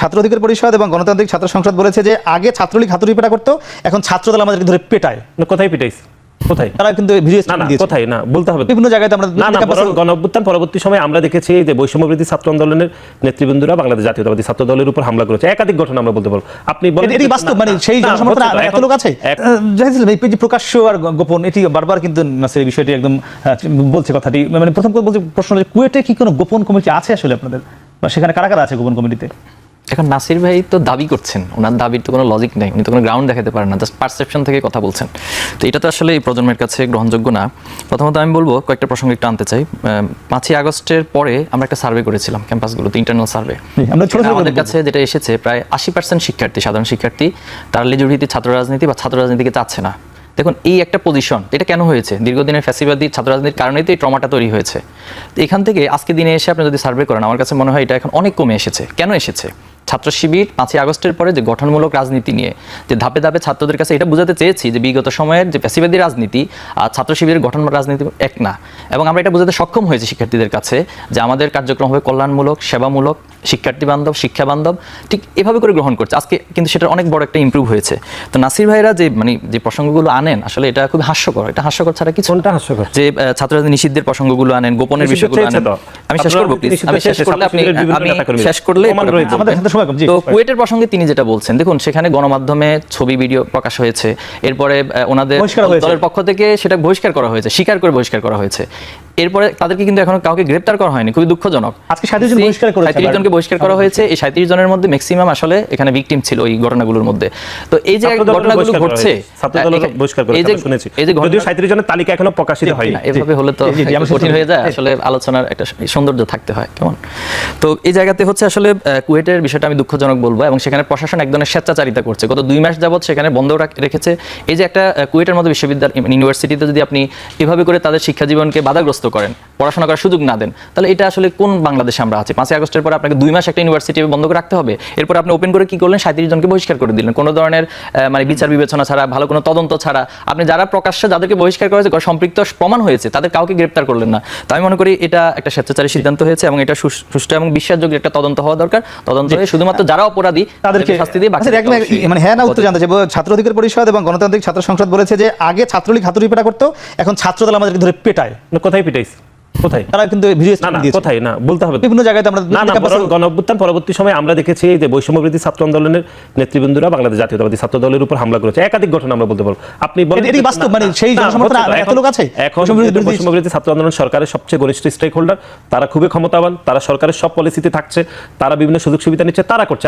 ছাত্র অধিকার পরিষদ এবং গণতান্ত্রিক ছাত্র সংসদ বলেছে যে আগে ছাত্রলীগ হাতুড়ি পেটা করতো এখন ছাত্রদল আমাদেরকে ধরে পেটায়। কোথায় পিটাইছে? কোথায়? তারা কিন্তু ভিডিও না না কোথায়? না বলতে হবে। বিভিন্ন জায়গায় আমরা না না বরং পরবর্তী সময় আমরা দেখেছি যে বৈষম্যবৃদ্ধি ছাত্র আন্দোলনের নেতৃবৃন্দরা বাংলাদেশ জাতীয়তাবাদী ছাত্র দলের উপর হামলা করেছে। একাধিক ঘটনা আমরা বলতে পারব। আপনি বলেন এটি বাস্তব মানে সেই জনসমর্থন হচ্ছে এত লোক আছে? ইসলাম, প্রকাশ্য আর গোপন এটি বারবার কিন্তু নাসির বিষয়টি একদম বলছে কথাটি। মানে প্রথম কথা বলছে প্রশ্ন কুয়েটে কি কোনো গোপন কমিটি আছে আসলে আপনাদের? বা সেখানে কারা কারা আছে গোপন কমিটিতে? এখন নাসির ভাই তো দাবি করছেন ওনার দাবির তো কোনো লজিক নেই উনি তো কোনো গ্রাউন্ড দেখাতে পারেন না জাস্ট পারসেপশন থেকে কথা বলছেন। তো এটা তো আসলে এই প্রজন্মের কাছে গ্রহণযোগ্য না। প্রথমত আমি বলব কয়েকটা প্রসঙ্গ একটু আনতে চাই। পাঁচই আগস্টের পরে আমরা একটা সার্ভে করেছিলাম ক্যাম্পাসগুলোতে ইন্টারনাল সার্ভে আমাদের কাছে যেটা এসেছে প্রায় আশি পার্সেন্ট শিক্ষার্থী সাধারণ শিক্ষার্থী তার লেজুরিটি ছাত্র রাজনীতি বা ছাত্র রাজনীতিকে চাচ্ছে না। দেখুন, এই একটা পজিশন এটা কেন হয়েছে? দীর্ঘদিনের ফ্যাসিবাদী ছাত্র রাজনীতির কারণেই তো এই ট্রমাটা তৈরি হয়েছে। এখান থেকে আজকে দিনে এসে আপনি যদি সার্ভে করেন, আমার কাছে মনে হয় এটা এখন অনেক কমে এসেছে। কেন এসেছে? ছাত্র শিবির পাঁচই আগস্টের পরে যে গঠনমূলক রাজনীতি নিয়ে, যে ধাপে ধাপে ছাত্রদের কাছে এটা বোঝাতে চেয়েছি যে বিগত সময়ের যে ফ্যাসিবাদী রাজনীতি আর ছাত্র শিবিরের গঠনমূলক রাজনীতি এক না। এবং আমরা এটা বোঝাতে সক্ষম হয়েছি শিক্ষার্থীদের কাছে যে আমাদের কার্যক্রম হবে কল্যাণমূলক, সেবামূলক, শিক্ষার্থী বান্ধব, শিক্ষা বান্ধব। ঠিক এভাবে করে গ্রহণ করছে। আজকে কিন্তু সেটা অনেক বড় একটা ইম্প্রুভ হয়েছে। তো নাসির ভাইরা যে মানে যে প্রসঙ্গগুলো আনেন আসলে এটা খুব হাস্যকর। এটা হাস্যকর ছাড়া কিছু কোনটা হাস্যকর? যে ছাত্রদের নিষিদ্ধের প্রসঙ্গগুলো আনেন গোপনের বিষয়গুলো আনেন। আমি শেষ করব প্লিজ আমি শেষ করলে আপনি আমি শেষ করলে। আমাদের সাথে সময় কম, জি। তো কুয়েটের প্রসঙ্গে তিনি যেটা বলছেন দেখুন সেখানে গণমাধ্যমে ছবি ভিডিও প্রকাশ হয়েছে। এরপরে ওনাদের দলের পক্ষ থেকে সেটা বহিষ্কার করা হয়েছে স্বীকার করে বহিষ্কার করা হয়েছে। এরপরে তাদেরকে কিন্তু এখনও কাউকে গ্রেপ্তার করা হয়নি খুবই দুঃখজনক। আজকে 37 জন বহিষ্কার করেছে সাঁত্রিশ জনকে বহিষ্কার করা হয়েছে এই সাঁত্রিশ জনের মধ্যে ম্যাক্সিমাম আসলে এখানে ভিকটিম ছিল এই ঘটনাগুলোর মধ্যে। তো এই যে ঘটনাগুলো ঘটছে হয়েছে। ছাত্র দলেরও এখা- বহিষ্কার করেছে, এই যে শুনেছি। এই যে যদিও ঘটনা 37 জনের তালিকা এখনও প্রকাশিত হয়নি। এভাবে হলে তো জি, জি, জি, আমরা একটু কঠিন হয়ে যায় আসলে আলোচনার একটা সৌন্দর্য থাকতে হয় কেমন? তো এই জায়গাতে হচ্ছে আসলে কুয়েটের বিষয়টা আমি দুঃখজনক বলব এবং সেখানে প্রশাসন এক ধরনের স্বেচ্ছাচারিতা করছে। গত দুই মাস যাবত সেখানে বন্ধ রাখ- রেখেছে। এই যে একটা আহ, কুয়েটের মতো বিশ্ববিদ্যালয় ইউনিভার্সিটিতে যদি আপনি এভাবে করে তাদের শিক্ষা জীবনকে বাধাগ্রস্ত করেন পড়াশোনা করার সুযোগ না দেন তাহলে এটা আসলে কোন বাংলাদেশে আমরা আছি? পাঁচই আগস্টের পরে আপনাকে দুই মাস একটা ইউনিভার্সিটি বন্ধ করে রাখতে হবে। এরপর আপনি ওপেন করে কি করলেন? সাঁত্রিশ জনকে বহিষ্কার করে দিলেন। কোনো ধরনের মানে বিচার বিবেচনা ছাড়া ভালো কোনো তদন্ত ছাড়া আপনি যারা প্রকাশ্যে যাদেরকে বহিষ্কার করা হয়েছে সম্পৃক্ত প্রমাণ হয়েছে তাদের কাউকে গ্রেপ্তার করলেন না। তো আমি মনে করি এটা একটা স্বেচ্ছাচারী সিদ্ধান্ত হয়েছে এবং এটা সুষ্ঠু এবং বিশ্বাসযোগ্য একটা তদন্ত হওয়া দরকার। তদন্ত হয়ে শুধুমাত্র যারা অপরাধী তাদেরকে শাস্তি দিয়ে বাকি আচ্ছা, মানে হ্যাঁ না উত্তর জানতে চাই ছাত্র অধিকার পরিষদ এবং গণতান্ত্রিক ছাত্র সংসদ বলেছে যে আগে ছাত্রলীগ হাতুড়ি পেটা করতো এখন ছাত্রদল আমাদেরকে ধরে পেটায়। কোথায় পিটাইছে? কোথায়? তারা কিন্তু ভিডিও না না কোথায়? না বলতে হবে বিভিন্ন জায়গায় আমরা না না বরং গণ অভ্যুত্থান পরবর্তী সময় আমরা দেখেছি যে বৈষম্যবৃদ্ধি ছাত্র আন্দোলনের নেতৃবৃন্দরা বাংলাদেশ জাতীয়তাবাদী ছাত্র দলের উপর হামলা করেছে। একাধিক ঘটনা আমরা বলতে পারব। আপনি বলেন এটি বাস্তব? মানে সেই না, জনসমর্থন হচ্ছে তো, এত লোক আছে? এখন বৈষম্যবৃদ্ধি- ছাত্র আন্দোলন সরকারের সবচেয়ে ঘনিষ্ঠ স্টেক হোল্ডার তারা খুবই ক্ষমতাবান তারা সরকারের সব পলিসিতে থাকছে তারা বিভিন্ন সুযোগ সুবিধা নিচ্ছে তারা করছে।